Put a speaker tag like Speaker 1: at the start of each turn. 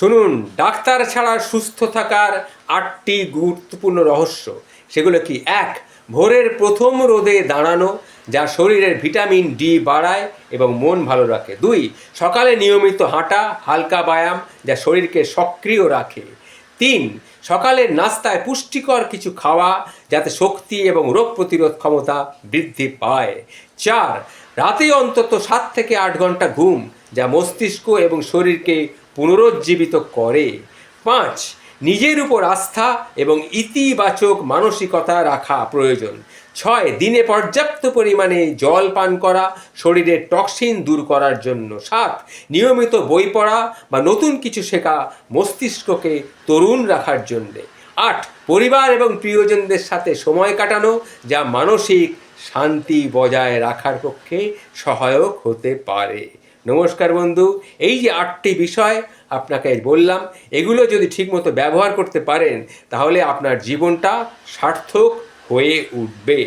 Speaker 1: শুনুন, ডাক্তার ছাড়া সুস্থ থাকার আটটি গুরুত্বপূর্ণ রহস্য। সেগুলো কি? এক, ভোরের প্রথম রোদে দাঁড়ানো, যা শরীরের ভিটামিন ডি বাড়ায় এবং মন ভালো রাখে। দুই, সকালে নিয়মিত হাঁটা, হালকা ব্যায়াম, যা শরীরকে সক্রিয় রাখে। তিন, সকালের নাস্তায় পুষ্টিকর কিছু খাওয়া, যাতে শক্তি এবং রোগ প্রতিরোধ ক্ষমতা বৃদ্ধি পায়। চার, রাতে অন্তত সাত থেকে আট ঘণ্টা ঘুম, যা মস্তিষ্ক এবং শরীরকে পুনরুজ্জীবিত করে। পাঁচ, নিজের উপর আস্থা এবং ইতিবাচক মানসিকতা রাখা প্রয়োজন। ছয়, দিনে পর্যাপ্ত পরিমাণে জল পান করা শরীরের টক্সিন দূর করার জন্য। সাত, নিয়মিত বই পড়া বা নতুন কিছু শেখা মস্তিষ্ককে তরুণ রাখার জন্যে। আট, পরিবার এবং প্রিয়জনদের সাথে সময় কাটানো, যা মানসিক শান্তি বজায় রাখার পক্ষে সহায়ক হতে পারে। নমস্কার বন্ধু, এই যে আটটি বিষয় আপনাকে বললাম, এগুলো যদি ঠিকমতো ব্যবহার করতে পারেন, তাহলে আপনার জীবনটা সার্থক হয়ে উঠবে।